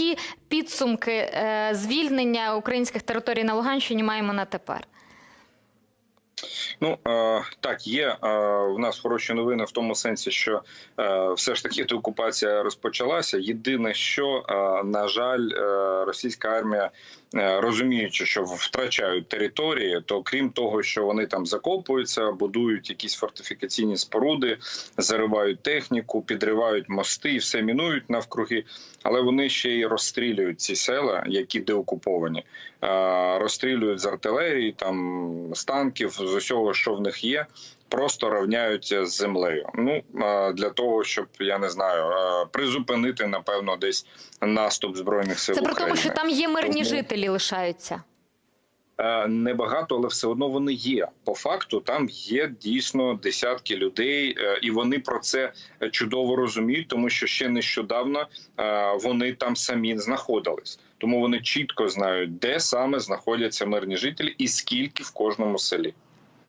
які підсумки е, звільнення українських територій на Луганщині маємо на тепер? Ну е, так, є е, в нас хороші новини в тому сенсі, що е, все ж таки окупація розпочалася. Єдине, що на жаль, російська армія, розуміючи, що втрачають території, то крім того, що вони там закопуються, будують якісь фортифікаційні споруди, заривають техніку, підривають мости все мінують навкруги. Але вони ще й розстрілюють ці села, які деокуповані, розстрілюють з артилерії, там з танків, з усього, що в них є. Просто рівняють з землею. Ну для того, щоб я не знаю, призупинити напевно десь наступ збройних сил Це при України. тому, що там є мирні Тому- жителі лишаються. Е, Небагато, але все одно вони є. По факту там є дійсно десятки людей, е, і вони про це чудово розуміють, тому що ще нещодавно е, вони там самі знаходились. Тому вони чітко знають, де саме знаходяться мирні жителі і скільки в кожному селі.